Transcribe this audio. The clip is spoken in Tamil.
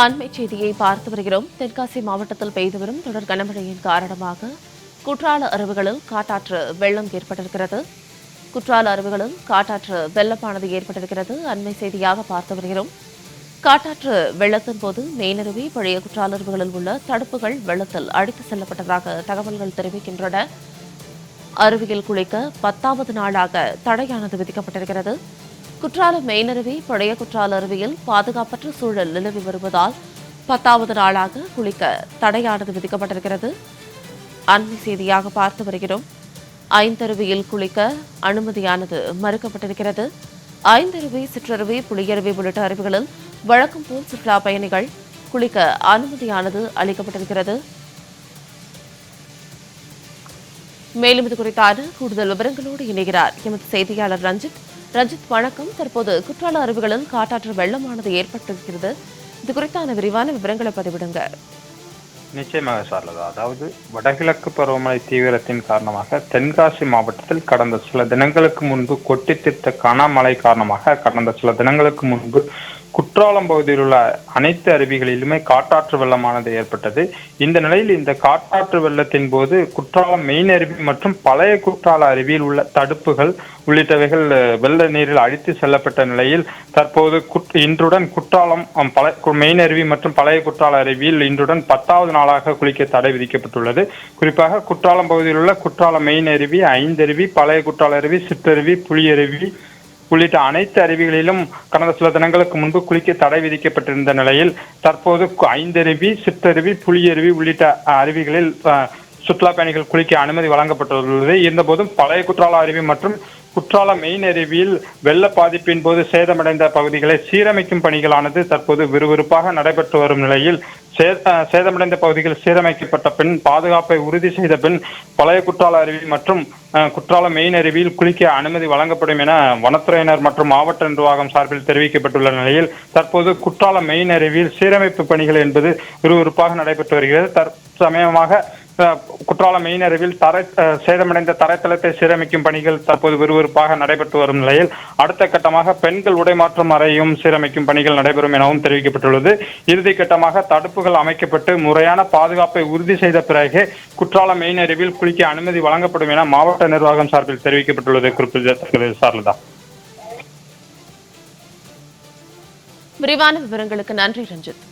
அண்மை செய்தியை பார்த்து வருகிறோம். தென்காசி மாவட்டத்தில் பெய்து வரும் தொடர் கனமழையின் காரணமாக குற்றால அருவிகளில் காட்டாற்று வெள்ளம் ஏற்பட்டிருக்கிறது. குற்றால அருவிகளில் காட்டாற்று வெள்ளப்பானது ஏற்பட்டிருக்கிறது. அண்மை செய்தியாக பார்த்து வருகிறோம். காட்டாற்று வெள்ளத்தின் போது மேலருவி பழைய குற்றால அருவிகளில் உள்ள தடுப்புகள் வெள்ளத்தில் அடித்து செல்லப்பட்டதாக தகவல்கள் தெரிவிக்கின்றன. அருவியில் குளிக்க பத்தாவது நாளாக தடையானது விதிக்கப்பட்டிருக்கிறது. குற்றாலம் மெயினருவி பழைய குற்றால அருவியில் பாதுகாப்பற்ற சூழல் நிலவி வருவதால் பத்தாவது நாளாக குளிக்க தடையானது விதிக்கப்பட்டிருக்கிறது. அண்மை செய்தியாக பார்த்து வருகிறோம். ஐந்தருவியில் குளிக்க அனுமதியானது மறுக்கப்பட்டிருக்கிறது. ஐந்தருவி சிற்றருவி புளியருவி உள்ளிட்ட அருவிகளில் வழக்கம் போல் சுற்றுலா பயணிகள் குளிக்க அனுமதியானது அளிக்கப்பட்டிருக்கிறது. மேலும் இது குறித்தான கூடுதல் விவரங்களோடு இணைகிறார் எமது செய்தியாளர் ரஞ்சித். ரஞ்சித் வணக்கம். தற்போது குற்றால அருவிகளில் காட்டாற்று வெள்ளமானது ஏற்பட்டிருக்கிறது. இது குறித்தான விரிவான விவரங்களை பதிவிடுங்க. நிச்சயமாக சார்லதா அதாவது வடகிழக்கு பருவமழை தீவிரத்தின் காரணமாக தென்காசி மாவட்டத்தில் கடந்த சில தினங்களுக்கு முன்பு கொட்டி தீர்த்த கனமழை காரணமாக கடந்த சில தினங்களுக்கு முன்பு குற்றாலம் பகுதியில் உள்ள அனைத்து அருவிகளிலுமே காட்டாற்று வெள்ளமானது ஏற்பட்டது. இந்த நிலையில் இந்த காட்டாற்று வெள்ளத்தின் போது குற்றாலம் மெயின் அருவி மற்றும் பழைய குற்றால அருவியில் உள்ள தடுப்புகள் உள்ளிட்டவைகள் வெள்ள நீரில் அழித்து செல்லப்பட்ட நிலையில் தற்போது இன்றுடன் குற்றாலம் பழ பழைய கு- மெயின் அருவி மற்றும் பழைய குற்றால அருவியில் இன்றுடன் பத்தாவது நாளாக குளிக்க தடை விதிக்கப்பட்டுள்ளது. குறிப்பாக குற்றாலம் பகுதியில் உள்ள குற்றாலம் மெயின் அருவி ஐந்தருவி பழைய குற்றால அருவி சிற்றருவி புலியருவி உள்ளிட்ட அனைத்து அருவிகளிலும் கடந்த சில தினங்களுக்கு முன்பு குளிக்க தடை விதிக்கப்பட்டிருந்த நிலையில் தற்போது ஐந்தருவி சிற்றருவி புலியருவி உள்ளிட்ட அருவிகளில் சுற்றுலா பயணிகள் குளிக்க அனுமதி வழங்கப்பட்டுள்ளது. இருந்தபோதும் பழைய குற்றால அருவி மற்றும் குற்றால மெயின் அருவியில் வெள்ள பாதிப்பின் போது சேதமடைந்த பகுதிகளை சீரமைக்கும் பணிகளானது தற்போது விறுவிறுப்பாக நடைபெற்று வரும் நிலையில் சேதமடைந்த பகுதிகள் சீரமைக்கப்பட்ட பின் பாதுகாப்பை உறுதி செய்த பின் பழைய குற்றால அருவி மற்றும் குற்றால மெயின் அருவியில் குளிக்க அனுமதி வழங்கப்படும் என வனத்துறையினர் மற்றும் மாவட்ட நிர்வாகம் சார்பில் தெரிவிக்கப்பட்டுள்ள நிலையில் தற்போது குற்றால மெயின் அருவியில் சீரமைப்பு பணிகள் என்பது விறுவிறுப்பாக நடைபெற்று வருகிறது. தற்சமயமாக குற்றாலம் மெயின் அருவியில் தரை சேதமடைந்த தரைத்தளத்தை சீரமைக்கும் பணிகள் தற்போது விறுவிறுப்பாக நடைபெற்று வரும் நிலையில் அடுத்த கட்டமாக பெண்கள் உடைமாற்றம் அறையும் சீரமைக்கும் பணிகள் நடைபெறும் எனவும் தெரிவிக்கப்பட்டுள்ளது. இறுதி கட்டமாக தடுப்புகள் அமைக்கப்பட்டு முறையான பாதுகாப்பை உறுதி செய்த பிறகு குற்றாலம் மெயின் அருவியில் குளிக்க அனுமதி வழங்கப்படும் என மாவட்ட நிர்வாகம் சார்பில் தெரிவிக்கப்பட்டுள்ளது. குறிப்பிடத்தக்கது சார்லதா. விரிவான விவரங்களுக்கு நன்றி ரஞ்சித்.